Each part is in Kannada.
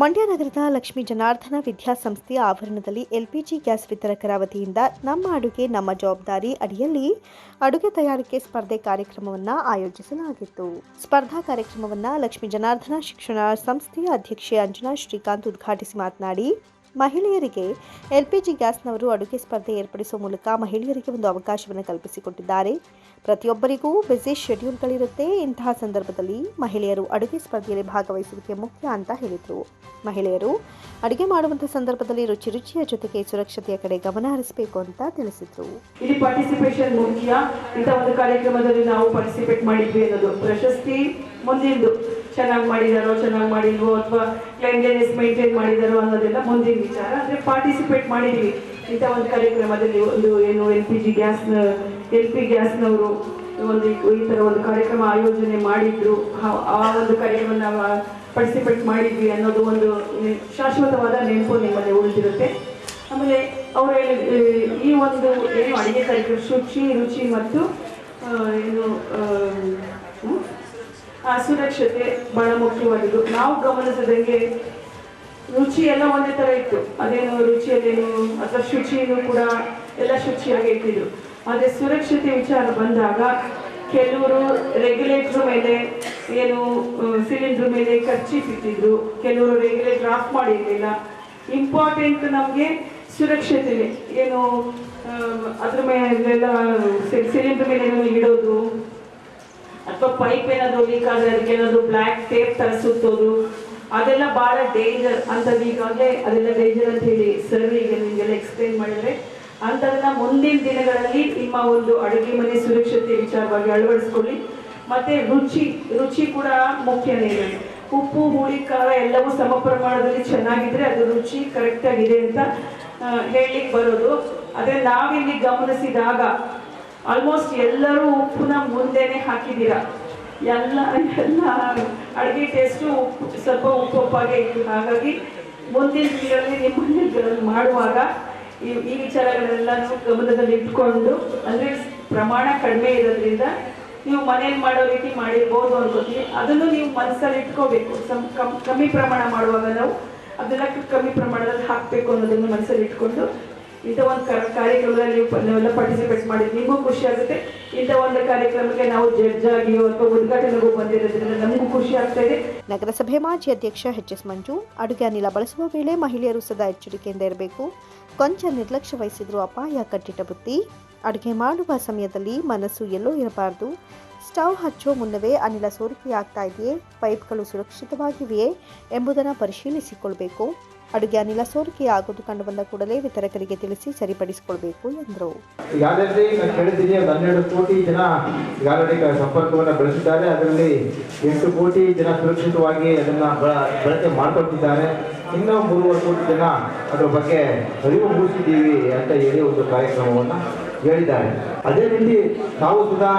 ಮಂಡ್ಯ ನಗರದ ಲಕ್ಷ್ಮೀ ಜನಾರ್ದನ ವಿದ್ಯಾಸಂಸ್ಥೆಯ ಆವರಣದಲ್ಲಿ ಎಲ್ಪಿಜಿ ಗ್ಯಾಸ್ ವಿತರಕರ ವತಿಯಿಂದ ನಮ್ಮ ಅಡುಗೆ, ನಮ್ಮ ಜವಾಬ್ದಾರಿ ಅಡಿಯಲ್ಲಿ ಅಡುಗೆ ತಯಾರಿಕೆ ಸ್ಪರ್ಧೆ ಕಾರ್ಯಕ್ರಮವನ್ನು ಆಯೋಜಿಸಲಾಗಿತ್ತು. ಸ್ಪರ್ಧಾ ಕಾರ್ಯಕ್ರಮವನ್ನು ಲಕ್ಷ್ಮೀ ಜನಾರ್ದನ ಶಿಕ್ಷಣ ಸಂಸ್ಥೆಯ ಅಧ್ಯಕ್ಷೆ ಅಂಜನಾ ಶ್ರೀಕಾಂತ್ ಉದ್ಘಾಟಿಸಿ ಮಾತನಾಡಿ ಮಹಿಳೆಯರಿಗೆ ಎಲ್ ಪಿ ಜಿ ಗ್ಯಾಸ್ನವರು ಅಡುಗೆ ಸ್ಪರ್ಧೆ ಏರ್ಪಡಿಸುವ ಮೂಲಕ ಮಹಿಳೆಯರಿಗೆ ಒಂದು ಅವಕಾಶವನ್ನು ಕಲ್ಪಿಸಿಕೊಟ್ಟಿದ್ದಾರೆ. ಪ್ರತಿಯೊಬ್ಬರಿಗೂ ಬ್ಯುಸಿ ಶೆಡ್ಯೂಲ್ಗಳಿರುತ್ತೆ. ಇಂತಹ ಸಂದರ್ಭದಲ್ಲಿ ಮಹಿಳೆಯರು ಅಡುಗೆ ಸ್ಪರ್ಧೆಯಲ್ಲಿ ಭಾಗವಹಿಸುವಿಕೆ ಮುಖ್ಯ ಅಂತ ಹೇಳಿದರು. ಮಹಿಳೆಯರು ಅಡುಗೆ ಮಾಡುವಂಥ ಸಂದರ್ಭದಲ್ಲಿ ರುಚಿ ರುಚಿಯ ಜೊತೆಗೆ ಸುರಕ್ಷತೆಯ ಕಡೆ ಗಮನ ಹರಿಸಬೇಕು ಅಂತ ತಿಳಿಸಿದರು. ಇಲ್ಲಿ ಪಾರ್ಟಿಸಿಪೇಷನ್ ಮುಖ್ಯ. ಒಂದು ಕಾರ್ಯಕ್ರಮದಲ್ಲಿ ನಾವು ಪಾರ್ಟಿಸಿಪೇಟ್ ಮಾಡಿದ್ವಿ ಅನ್ನೋದು ಪ್ರಶಸ್ತಿ. ಮುಂದಿಂದು ಚೆನ್ನಾಗಿ ಮಾಡಿದಾರೋ, ಚೆನ್ನಾಗಿ ಮಾಡಿಲ್ವೋ ಅಥವಾ ಕ್ಲೈನ್ಲಿನೆಸ್ ಮೇಂಟೈನ್ ಮಾಡಿದಾರೋ ಅನ್ನೋದೆಲ್ಲ ಮುಂದಿನ ವಿಚಾರ. ಅಂದರೆ ಪಾರ್ಟಿಸಿಪೇಟ್ ಮಾಡಿದ್ವಿ. ಇಂಥ ಒಂದು ಕಾರ್ಯಕ್ರಮದಲ್ಲಿ ಒಂದು ಏನು ಎಲ್ ಪಿ ಜಿ ಗ್ಯಾಸ್ನ ಎಲ್ ಪಿ ಗ್ಯಾಸ್ನವರು ಒಂದು ಈ ಥರ ಒಂದು ಕಾರ್ಯಕ್ರಮ ಆಯೋಜನೆ ಮಾಡಿದ್ರು. ಆ- ಒಂದು ಕಾರ್ಯಕ್ರಮ ಪಾರ್ಟಿಸಿಪೇಟ್ ಮಾಡಿದ್ವಿ ಅನ್ನೋದು ಒಂದು ಶಾಶ್ವತವಾದ ನೆನಪು ನಿಮ್ಮಲ್ಲಿ ಉಳಿದಿರುತ್ತೆ. ಆಮೇಲೆ ಅವರು ಈ ಒಂದು ಏನು ಅಡುಗೆ ಕಾರ್ಯಕ್ರಮ ಶುಚಿ, ರುಚಿ ಮತ್ತು ಏನು ಸುರಕ್ಷತೆ ಬಹಳ ಮುಖ್ಯವಾದದ್ದು. ನಾವು ಗಮನಿಸಿದಂಗೆ ರುಚಿ ಎಲ್ಲ ಒಂದೇ ಥರ ಇತ್ತು. ಅದೇನು ರುಚಿಯಲ್ಲೇನು ಅಥವಾ ಶುಚಿನೂ ಕೂಡ ಎಲ್ಲ ಶುಚಿಯಾಗಿ ಇಟ್ಟಿದ್ರು. ಆದರೆ ಸುರಕ್ಷತೆ ವಿಚಾರ ಬಂದಾಗ ಕೆಲವರು ರೆಗ್ಯುಲೇಟರ್ ಮೇಲೆ ಏನು ಸಿಲಿಂಡರ್ ಮೇಲೆ ಖರ್ಚಿ ಇಟ್ಟಿದ್ರು. ಕೆಲವರು ರೆಗ್ಯುಲೇಟರ್ ಆಫ್ ಮಾಡಿರಲಿಲ್ಲ. ಇಂಪಾರ್ಟೆಂಟ್ ನಮಗೆ ಸುರಕ್ಷತೆ, ಏನು ಅದ್ರ ಮೇಲೆ ಸಿಲಿಂಡರ್ ಮೇಲೆ ಇಡೋದು. ಅಥವಾ ಪೈಪ್ ಏನಾದ್ರು ಲೀಕ್ ಆದ್ರೆ ಅದಕ್ಕೆ ಏನಾದ್ರು ಬ್ಲ್ಯಾಕ್ ಟೇಪ್ ತರ ಸುತ್ತೋದು ಅದೆಲ್ಲ ಬಹಳ ಡೇಂಜರ್ ಅಂತ ಈಗಾಗಲೇ ಅದೆಲ್ಲ ಡೇಂಜರ್ ಅಂತ ಹೇಳಿ ಸರ್ ಈಗ ನಿಮಗೆಲ್ಲ ಎಕ್ಸ್ಪ್ಲೈನ್ ಮಾಡಿದ್ರೆ, ಅಂತದನ್ನ ಮುಂದಿನ ದಿನಗಳಲ್ಲಿ ನಿಮ್ಮ ಒಂದು ಅಡುಗೆ ಮನೆ ಸುರಕ್ಷತೆ ವಿಚಾರವಾಗಿ ಅಳವಡಿಸ್ಕೊಳ್ಳಿ. ಮತ್ತೆ ರುಚಿ ರುಚಿ ಕೂಡ ಮುಖ್ಯನೇ ಉಪ್ಪು, ಹುಳಿ, ಖಾರ ಎಲ್ಲವೂ ಸಮ ಪ್ರಮಾಣದಲ್ಲಿ ಚೆನ್ನಾಗಿದ್ರೆ ಅದು ರುಚಿ ಕರೆಕ್ಟ್ ಆಗಿದೆ ಅಂತ ಹೇಳಲಿಕ್ಕೆ ಬರೋದು. ಅದೇ ನಾವಿಲ್ಲಿ ಗಮನಿಸಿದಾಗ ಆಲ್ಮೋಸ್ಟ್ ಎಲ್ಲರೂ ಉಪ್ಪನ್ನ ಮುಂದೆನೆ ಹಾಕಿದ್ದೀರಾ? ಎಲ್ಲ ಎಲ್ಲ ಅಡುಗೆ ಟೇಸ್ಟು ಉಪ್ಪು, ಸ್ವಲ್ಪ ಉಪ್ಪು ಉಪ್ಪಾಗೆ ಇತ್ತು. ಹಾಗಾಗಿ ಮುಂದಿನ ದಿನಗಳಲ್ಲಿ ನಿಮ್ಮ ಮಾಡುವಾಗ ಈ ಈ ವಿಚಾರಗಳೆಲ್ಲನೂ ಗಮನದಲ್ಲಿ ಇಟ್ಕೊಂಡು ಅಂದರೆ ಪ್ರಮಾಣ ಕಡಿಮೆ ಇರೋದ್ರಿಂದ ನೀವು ಮನೇಲಿ ಮಾಡೋ ರೀತಿ ಮಾಡಿರ್ಬೋದು ಅನ್ಕೋತೀವಿ. ಅದನ್ನು ನೀವು ಮನಸ್ಸಲ್ಲಿ ಇಟ್ಕೋಬೇಕು. ಕಮ್ಮಿ ಪ್ರಮಾಣ ಮಾಡುವಾಗ ನಾವು ಅದನ್ನ ಕಮ್ಮಿ ಪ್ರಮಾಣದಲ್ಲಿ ಹಾಕಬೇಕು ಅನ್ನೋದನ್ನು ಮನಸ್ಸಲ್ಲಿ ಇಟ್ಕೊಂಡು ಇಂಥ ಒಂದು ಕಾರ್ಯಕ್ರಮದಲ್ಲಿ ನೀವು ನೀವೆಲ್ಲ ಪಾರ್ಟಿಸಿಪೇಟ್ ಮಾಡಿದ್ದು ನಿಮಗೂ ಖುಷಿ ಆಗುತ್ತೆ. ಇಂಥ ಒಂದು ಕಾರ್ಯಕ್ರಮಕ್ಕೆ ನಾವು ಜಡ್ಜ್ ಆಗಿಯೋ ಅಥವಾ ಉದ್ಘಾಟನೆಗೂ ಬಂದಿರೋದ್ರಿಂದ ನಮಗೂ ಖುಷಿ ಆಗ್ತಾ ಇದೆ. ನಗರಸಭೆ ಮಾಜಿ ಅಧ್ಯಕ್ಷ ಎಚ್ ಎಸ್ ಮಂಜು, ಅಡುಗೆ ಅನಿಲ ಬಳಸುವ ವೇಳೆ ಮಹಿಳೆಯರು ಸದಾ ಎಚ್ಚರಿಕೆಯಿಂದ ಇರಬೇಕು. ಕೊಂಚ ನಿರ್ಲಕ್ಷ್ಯ ವಹಿಸಿದ್ರು ಅಪಾಯ ಕಟ್ಟಿಟ್ಟ ಬುತ್ತಿ. ಅಡುಗೆ ಮಾಡುವ ಸಮಯದಲ್ಲಿ ಮನಸ್ಸು ಎಲ್ಲೋ ಇರಬಾರದು. ಸ್ಟವ್ ಹಚ್ಚೋ ಮುನ್ನವೇ ಅನಿಲ ಸೋರಿಕೆಯಾಗ್ತಾ ಇದೆಯೇ? ಪೈಪ್ಗಳು ಸುರಕ್ಷಿತವಾಗಿವೆಯೇ ಎಂಬುದನ್ನು ಪರಿಶೀಲಿಸಿಕೊಳ್ಬೇಕು. ಅಡುಗೆ ಅನಿಲ ಕಂಡು ಕಂಡುಬಂದ ಕೂಡಲೇ ವಿತರಕರಿಗೆ ತಿಳಿಸಿ ಸರಿಪಡಿಸಿಕೊಳ್ಬೇಕು ಎಂದರು. ಕೇಳಿದ್ದೀನಿ ಒಂದು ಹನ್ನೆರಡು ಕೋಟಿ ಜನ ಈಗಾಗಲೇ ಸಂಪರ್ಕವನ್ನು ಬೆಳೆಸಿದ್ದಾರೆ. ಅದರಲ್ಲಿ ಎಂಟು ಕೋಟಿ ಜನ ಸುರಕ್ಷಿತವಾಗಿ ಅದನ್ನು ಬಳಕೆ ಮಾಡಿಕೊಟ್ಟಿದ್ದಾರೆ ಇನ್ನೂ ಮೂರುವರೆ ಕೋಟಿ ಜನ ಅದರ ಬಗ್ಗೆ ಅರಿವು ಮೂಡಿಸಿದ್ದೀವಿ ಅಂತ ಹೇಳಿ ಒಂದು ಕಾರ್ಯಕ್ರಮವನ್ನು ಹೇಳಿದ್ದಾರೆ. ಅದೇ ರೀತಿ ತಾವು ಸುಧಾ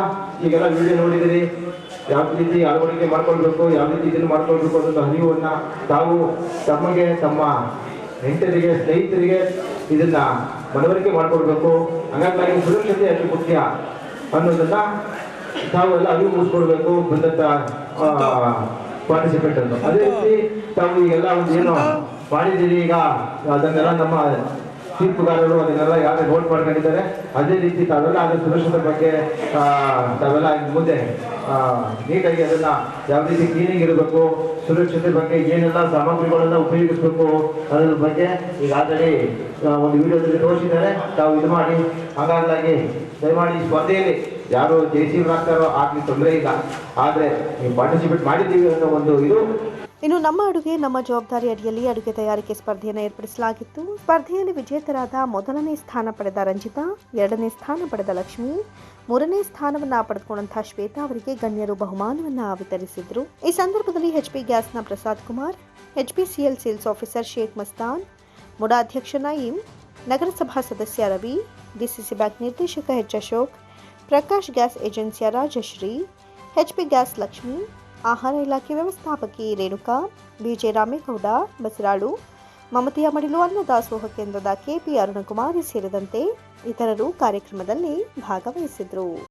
ಈಗೆಲ್ಲ ವಿಡಿಯೋ ನೋಡಿದಿರಿ ಯಾವ ರೀತಿ ಅಳವಡಿಕೆ ಮಾಡ್ಕೊಳ್ಬೇಕು ಯಾವ ರೀತಿ ಇದನ್ನು ಮಾಡ್ಕೊಳ್ಬೇಕು ಅನ್ನೋದು ಅರಿವನ್ನ ತಾವು ತಮಗೆ ತಮ್ಮ ನೆಂಟರಿಗೆ ಸ್ನೇಹಿತರಿಗೆ ಇದನ್ನ ಮನವರಿಕೆ ಮಾಡ್ಕೊಳ್ಬೇಕು. ಹಾಗಾಗಿ ಸುರಕ್ಷತೆ ಅತಿ ಮುಖ್ಯ ಅನ್ನೋದನ್ನ ತಾವು ಎಲ್ಲ ಅರಿವು ಮೂಡಿಸ್ಕೊಳ್ಬೇಕು ಬಂದಂತ ಪಾರ್ಟಿಸಿಪೇಟ್ ಅನ್ನು. ಅದೇ ರೀತಿ ತಾವು ಈಗೆಲ್ಲ ಒಂದು ಏನು ಮಾಡಿದ್ದೀರಿ ಈಗ ಅದನ್ನೆಲ್ಲ ನಮ್ಮ ತೀರ್ಪುಗಾರರು ಅದನ್ನೆಲ್ಲ ಯಾರು ನೋಟ್ ಮಾಡ್ಕೊಂಡಿದ್ದಾರೆ, ಅದೇ ರೀತಿ ತಾವೆಲ್ಲ ಅದರ ಸುರಕ್ಷತೆ ಬಗ್ಗೆ ತಾವೆಲ್ಲ ಮುಂದೆ ನೀಟಾಗಿ ಅದನ್ನ ಯಾವ ರೀತಿ ಕ್ಲೀನಿಂಗ್ ಇರಬೇಕು, ಸುರಕ್ಷತೆ ಬಗ್ಗೆ ಏನೆಲ್ಲ ಸಾಮಗ್ರಿಗಳನ್ನ ಉಪಯೋಗಿಸಬೇಕು ಅದರ ಬಗ್ಗೆ ಈಗ ಆಲ್ರೆಡಿ ಒಂದು ವಿಡಿಯೋದಲ್ಲಿ ತೋರಿಸಿದ್ದಾರೆ. ತಾವು ಇದು ಮಾಡಿ ಹಾಗಾಗಿ ದಯಮಾಡಿ ಸ್ಪರ್ಧೆಯಲ್ಲಿ ಯಾರು ಆಗ್ತಾರೋ ಆಗ್ಲಿ ತೊಂದರೆ ಇಲ್ಲ. ಆದರೆ ನೀವು ಪಾರ್ಟಿಸಿಪೇಟ್ ಮಾಡಿದ್ದೀವಿ ಅನ್ನೋ ಒಂದು ಇದು. ಇನ್ನು ನಮ್ಮ ಅಡುಗೆ, ನಮ್ಮ ಜವಾಬ್ದಾರಿ ಅಡಿಯಲ್ಲಿ ಅಡುಗೆ ತಯಾರಿಕೆ ಸ್ಪರ್ಧೆಯನ್ನು ಏರ್ಪಡಿಸಲಾಗಿತ್ತು. ಸ್ಪರ್ಧೆಯಲ್ಲಿ ವಿಜೇತರಾದ ಮೊದಲನೇ ಸ್ಥಾನ ಪಡೆದ ರಂಜಿತಾ, ಎರಡನೇ ಸ್ಥಾನ ಪಡೆದ ಲಕ್ಷ್ಮಿ, ಮೂರನೇ ಸ್ಥಾನವನ್ನ ಪಡೆದುಕೊಂಡಂತಹ ಶ್ವೇತಾ ಅವರಿಗೆ ಗಣ್ಯರು ಬಹುಮಾನವನ್ನ ವಿತರಿಸಿದ್ರು. ಈ ಸಂದರ್ಭದಲ್ಲಿ HP ಗ್ಯಾಸ್ನ Prasad Kumar, H P HPCL sales officer Sheikh Mastan, MUDA ಅಧ್ಯಕ್ಷ ನಯೀಂ, ನಗರಸಭಾ ಸದಸ್ಯ ರವಿ, ಡಿಸಿಸಿ ಬ್ಯಾಂಕ್ ನಿರ್ದೇಶಕ H Ashok, Prakash gas ಏಜೆನ್ಸಿಯ Rajashree, H P gas Lakshmi ಆಹಾರ ಇಲಾಖೆ ವ್ಯವಸ್ಥಾಪಕಿ ರೇಣುಕಾ ಬಿಜೆ ರಾಮೇಗೌಡ, ಬಸರಾಳು ಮಮತೆಯ ಮಡಿಲು ಅನ್ನದಾಸೋಹ ಕೇಂದ್ರದ ಕೆಪಿ ಅರುಣಕುಮಾರಿ ಸೇರಿದಂತೆ ಇತರರು ಕಾರ್ಯಕ್ರಮದಲ್ಲಿ ಭಾಗವಹಿಸಿದ್ರು.